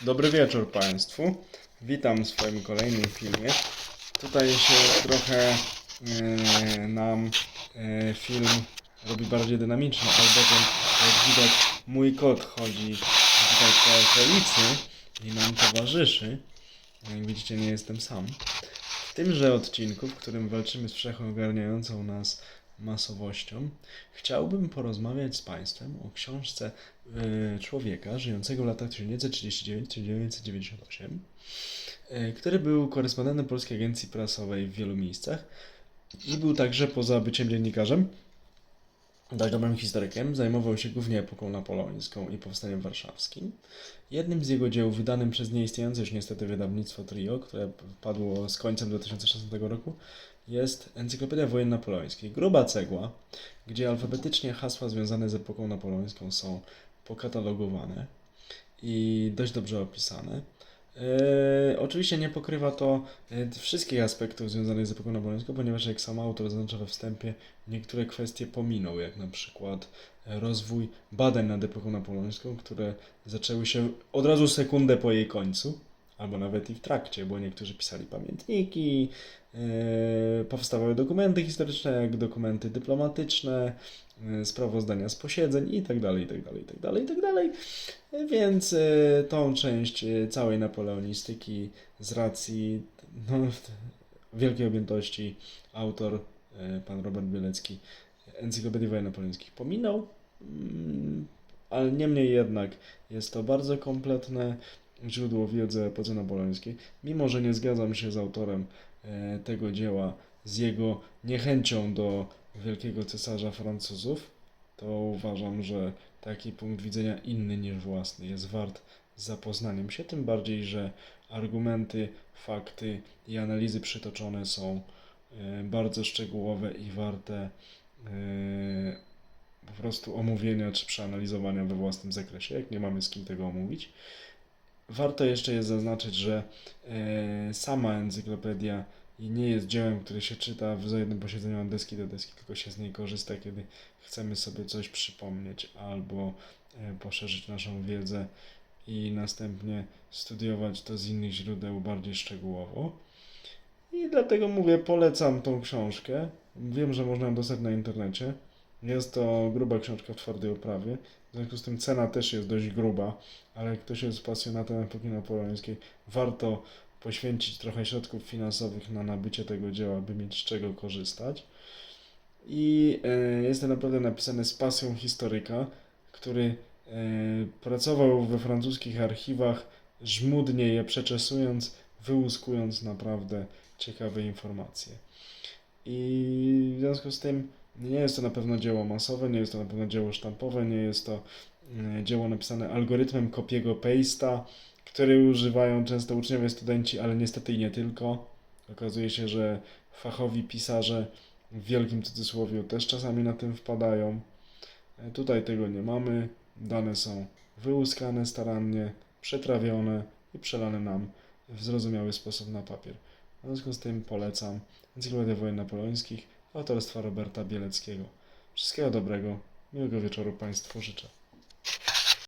Dobry wieczór Państwu. Witam w swoim kolejnym filmie. Tutaj się trochę e, nam e, film robi bardziej dynamiczny, albowiem jak widać mój kot chodzi tutaj po okolicy i nam towarzyszy. Jak widzicie nie jestem sam. W tymże odcinku, w którym walczymy z wszechogarniającą nas masowością, chciałbym porozmawiać z Państwem o książce y, człowieka żyjącego w latach 1939-1998, y, który był korespondentem Polskiej Agencji Prasowej w wielu miejscach i był także poza byciem dziennikarzem, tak dobrym historykiem, zajmował się głównie epoką napoleońską i powstaniem warszawskim. Jednym z jego dzieł, wydanym przez nieistniejące już niestety wydawnictwo Trio, które padło z końcem 2016 roku, jest Encyklopedia Wojen Napoleońskich. Gruba cegła, gdzie alfabetycznie hasła związane z epoką napoleońską są pokatalogowane i dość dobrze opisane. Oczywiście nie pokrywa to e, wszystkich aspektów związanych z epoką napoleońską, ponieważ jak sam autor zaznacza we wstępie, niektóre kwestie pominął, jak na przykład e, rozwój badań nad epoką napoleońską, które zaczęły się od razu sekundę po jej końcu, albo nawet i w trakcie, bo niektórzy pisali pamiętniki, e, powstawały dokumenty historyczne, jak dokumenty dyplomatyczne, e, sprawozdania z posiedzeń i tak dalej, i tak dalej, i tak dalej, i tak dalej. Więc e, tą część e, całej napoleonistyki z racji no, wielkiej objętości autor, e, pan Robert Bielecki, Encyklopedii Wojen Napoleońskich pominął, mm, ale niemniej jednak jest to bardzo kompletne źródło wiedzy o epoce napoleońskiej. Mimo, że nie zgadzam się z autorem e, tego dzieła, z jego niechęcią do wielkiego cesarza Francuzów, to uważam, że taki punkt widzenia inny niż własny jest wart zapoznaniem się, tym bardziej, że argumenty, fakty i analizy przytoczone są e, bardzo szczegółowe i warte e, po prostu omówienia czy przeanalizowania we własnym zakresie, jak nie mamy z kim tego omówić. Warto jeszcze jest zaznaczyć, że e, sama encyklopedia nie jest dziełem, które się czyta w jednym posiedzeniu od deski do deski, tylko się z niej korzysta, kiedy chcemy sobie coś przypomnieć albo e, poszerzyć naszą wiedzę i następnie studiować to z innych źródeł bardziej szczegółowo. I dlatego mówię, polecam tą książkę. Wiem, że można ją dostać na internecie. Jest to gruba książka w twardej oprawie. W związku z tym cena też jest dość gruba, ale jak ktoś jest pasjonatem epoki napoleońskiej, warto poświęcić trochę środków finansowych na nabycie tego dzieła, by mieć z czego korzystać. I e, jest to naprawdę napisane z pasją historyka, który e, pracował we francuskich archiwach, żmudnie je przeczesując, wyłuskując naprawdę ciekawe informacje. I w związku z tym nie jest to na pewno dzieło masowe, nie jest to na pewno dzieło sztampowe, nie jest to e, dzieło napisane algorytmem kopiego paste'a, który używają często uczniowie, studenci, ale niestety i nie tylko. Okazuje się, że fachowi pisarze w wielkim cudzysłowie też czasami na tym wpadają. E, Tutaj tego nie mamy. Dane są wyłuskane starannie, przetrawione i przelane nam w zrozumiały sposób na papier. W związku z tym polecam Encyklopedię Wojen Napoleońskich autorstwa Roberta Bieleckiego. Wszystkiego dobrego, miłego wieczoru Państwu życzę.